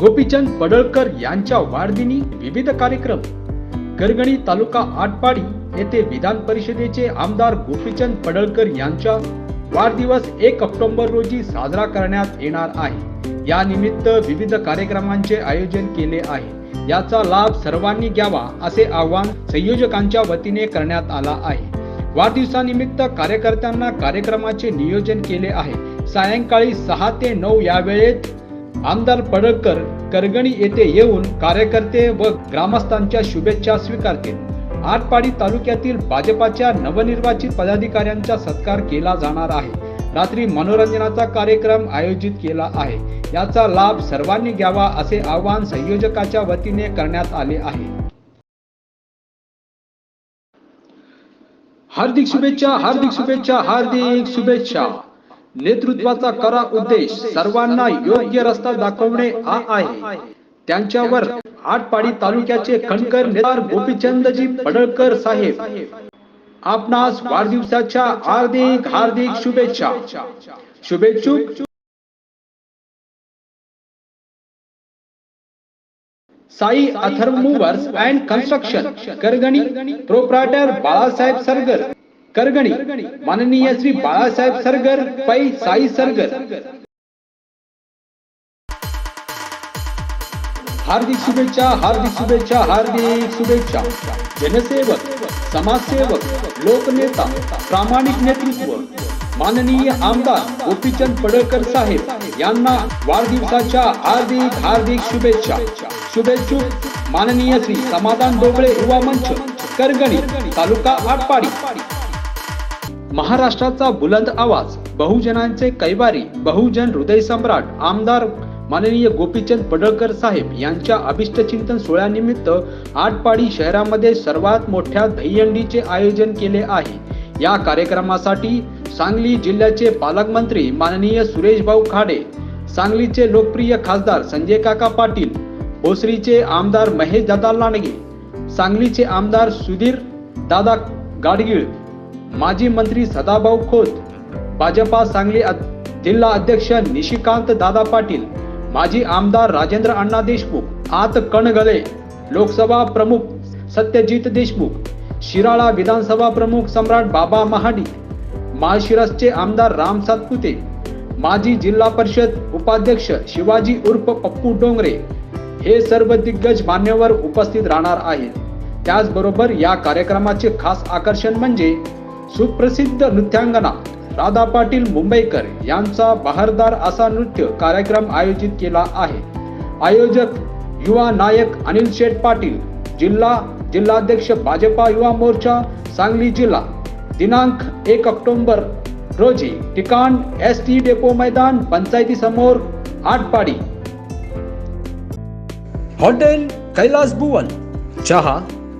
गोपीचंद पडळकर यांच्या वाढदिनी विविध कार्यक्रम. करगणी तालुका आटपाडी येथे विधान परिषदेचे आमदार गोपीचंद पडळकर यांचा वाढदिवस एक ऑक्टोबर रोजी साजरा करण्यात येणार आहे. या निमित्त विविध कार्यक्रमांचे आयोजन केले आहे. याचा लाभ सर्वांनी घ्यावा असे आवाहन संयोजकांच्या वतीने करण्यात आला आहे. वाढदिवसानिमित्त कार्यकर्त्यांना कार्यक्रमाचे नियोजन केले आहे. सायंकाळी सहा ते नऊ या वेळेत आमदार पडळकर करगणी येथे येऊन कार्यकर्ते व ग्रामस्थांच्या शुभेच्छा स्वीकारतील. आटपाडी तालुक्यातील भाजपाच्या नवनिर्वाचित पदाधिकाऱ्यांचा सत्कार केला जाणार आहे. रात्री मनोरंजनाचा कार्यक्रम आयोजित केला आहे. याचा लाभ सर्वांनी घ्यावा असे आवाहन संयोजकाच्या वतीने करण्यात आले आहे. हार्दिक शुभेच्छा हार्दिक शुभेच्छा हार्दिक शुभेच्छा. नेतृत्वाचा करा उद्देश सर्वांना योग्य रस्ता दाखवणे हा आहे. त्यांच्यावर आटपाडी तालुक्याचे खणकर नेतार गोपीचंदजी पडळकर साहेब. आपणास वाढदिवसाच्या हार्दिक हार्दिक शुभेच्छा. शुभेच्छुक. Sai Atharva movers and construction Kargani proprietor Balasaheb Sargar. Kargani माननीय श्री बाळासाहेब सरगर पै साई सरगर. हार्दिक शुभेच्छा हार्दिक शुभेच्छा हार्दिक शुभेच्छा. जनसेवक समाजसेवक लोकनेता प्रामाणिक नेतृत्व माननीय आमदार गोपीचंद पडळकर साहेब यांना वाढदिवसाच्या हार्दिक हार्दिक शुभेच्छा. शुभेच्छुक माननीय श्री समाधान डोबळे युवा मंच करगणी तालुका आटपाडी. महाराष्ट्राचा बुलंद आवाज बहुजनांचे कैवारी बहुजन हृदय सम्राट आमदार माननीय गोपीचंद पडळकर साहेब यांच्या अभिष्टचिंतन सोहळ्यानिमित्त आटपाडी शहरामध्ये सर्वात मोठ्या दहीहंडीचे आयोजन केले आहे. या कार्यक्रमासाठी सांगली जिल्ह्याचे पालकमंत्री माननीय सुरेश भाऊ खाडे सांगलीचे लोकप्रिय खासदार संजय काका पाटील भोसरीचे आमदार महेश दादा लांडगे सांगलीचे आमदार सुधीर दादा गाडगीळ माजी मंत्री सदाभाऊ खोत भाजपा सांगली अ- जिल्हा अध्यक्ष निशिकांत दादा पाटील माजी आमदार राजेंद्र अण्णा देशमुख आत कणगले लोकसभा प्रमुख सत्यजित देशमुख शिराळा विधानसभा प्रमुख सम्राट बाबा महाडी माळशिरसचे आमदार राम सातपुते माजी जिल्हा परिषद उपाध्यक्ष शिवाजी उर्फ पप्पू डोंगरे हे सर्व दिग्गज मान्यवर उपस्थित राहणार आहेत. त्याचबरोबर या कार्यक्रमाचे खास आकर्षण म्हणजे सुप्रसिद्ध नृत्यांगना राधा पाटील मुंबईकर यांचा बहारदार असा नृत्य कार्यक्रम आयोजित केला आहे. आयोजक युवा नायक अनिल शेठ पाटील जिल्हा जिल्हाध्यक्ष भाजपा युवा मोर्चा सांगली जिल्हा. दिनांक एक ऑक्टोबर रोजी ठिकाण एस टी डेपो मैदान पंचायती समोर आटपाडी. हॉटेल कैलास भुवन चहा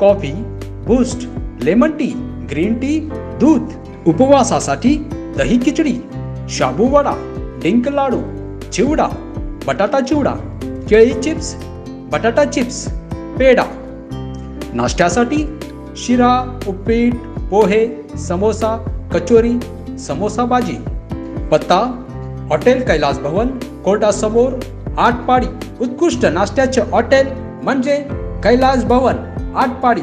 coffee boost lemon tea green tea दूध उपवासासाठी दही खिचडी शाबू वडा डिंक लाडू चिवडा बटाटा चिवडा केळी चिप्स बटाटा चिप्स पेढा. नाश्त्यासाठी शिरा उपीट पोहे समोसा कचोरी समोसा भाजी. पत्ता हॉटेल कैलास भवन कोर्टासमोर आटपाडी उत्कृष्ट नाश्त्याचे हॉटेल म्हणजे Kailas Bhavan Atpadi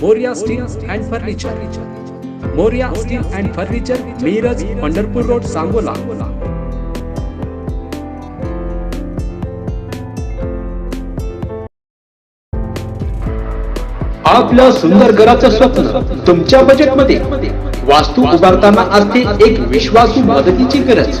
Morya steel and furniture Morya steel and furniture Miraj Pandharpur road Sangola. आपल्या सुंदर घराचं स्वप्न तुमच्या बजेटमध्ये वास्तू उभारताना असते एक विश्वासू मदतीची गरज.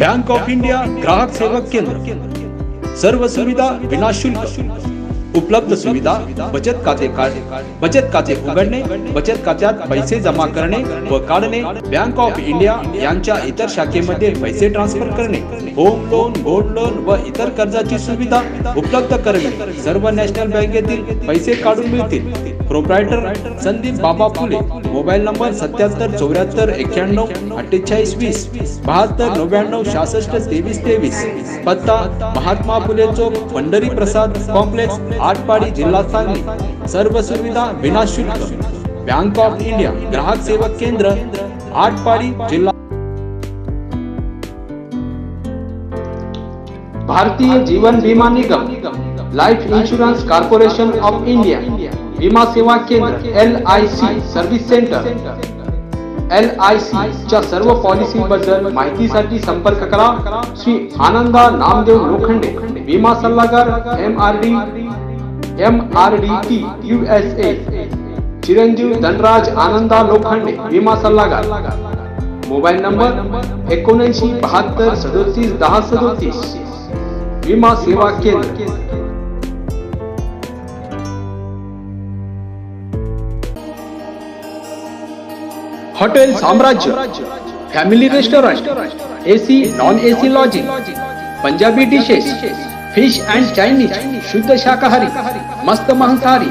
बँक ऑफ इंडिया ग्राहक सेवा केंद्र सर्व सुविधा विनाशुल्क उपलब्ध सुविधा बचत खाते बचत खाते उघडणे बचत खात्यात पैसे जमा करणे व काढणे बँक ऑफ इंडिया यांच्या इतर शाखेमध्ये पैसे ट्रान्सफर करणे होम लोन गोल्ड लोन व इतर कर्जाची सुविधा उपलब्ध करणे. सर्व नॅशनल बँकेतील पैसे काढून मिळतील. प्रोप्रायटर संदीप बाबा फुले मोबाईल नंबर सत्याहत्तर चौऱ्याहत्तर एक्क्याण्णव अठ्ठेचाळीस वीस बहात्तर नव्याण्णव सहासष्ट तेवीस तेवीस. पत्ता महात्मा फुले चौक पंढरी प्रसाद कॉम्प्लेक्स आटपाडी जिल्हा सांगली. सर्व सुविधा विनाशुल्क. बँक ऑफ इंडिया ग्राहक सेवा केंद्र आटपाडी जिल्हा Bharatiya Jeevan Bima Nigam life insurance corporation of India विमा सेवा केंद्र L I C service centre L I C च्या सर्व पॉलिसी बद्दल माहितीसाठी संपर्क करा. श्री आनंदा नामदेव लोखंडे विमा सल्लागार M R D M R D T U S A चिरंजीव धनराज आनंदा लोखंडे विमा सल्लागार। मोबाईल नंबर एकोणऐंशी बहात्तर सदोतीस दहा सदोतीस। विमा सेवा केंद्र। Hotel Samrajya, family restaurant, AC, non AC lodging, Punjabi dishes fish and Chinese शुद्ध शाकाहारी मस्त मांसाहारी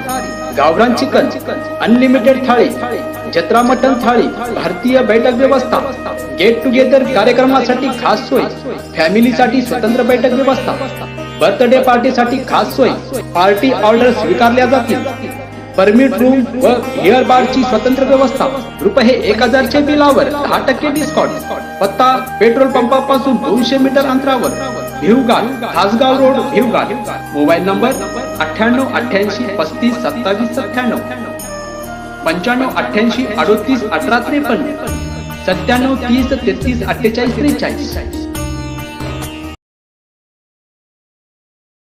गावरान चिकन अनलिमिटेड थाळी जत्रा मटन थाळी भारतीय बैठक व्यवस्था गेट टुगेदर कार्यक्रमासाठी खास सोय फॅमिलीसाठी स्वतंत्र बैठक व्यवस्था बर्थडे पार्टीसाठी खास सोय पार्टी ऑर्डर स्वीकारल्या जातील. परमिट रूम व हेअर बारची स्वतंत्र व्यवस्था रुपये एक हजारच्या बिलावर दहा टक्के डिस्काउंट पत्ता पेट्रोल पंपापासून दोनशे मीटर अंतरावर. Bhivgaon Khasgaon road Bhivgaon mobile number अठ्ठ्याण्णव अठ्ठ्याऐंशी पस्तीस सत्तावीस सत्त्याण्णव. पंच्याण्णव अठ्ठ्याऐंशी अडोतीस अठरा त्रेपन्न. सत्त्याण्णव तीस तेहतीस अठ्ठेचाळीस त्रेचाळीस.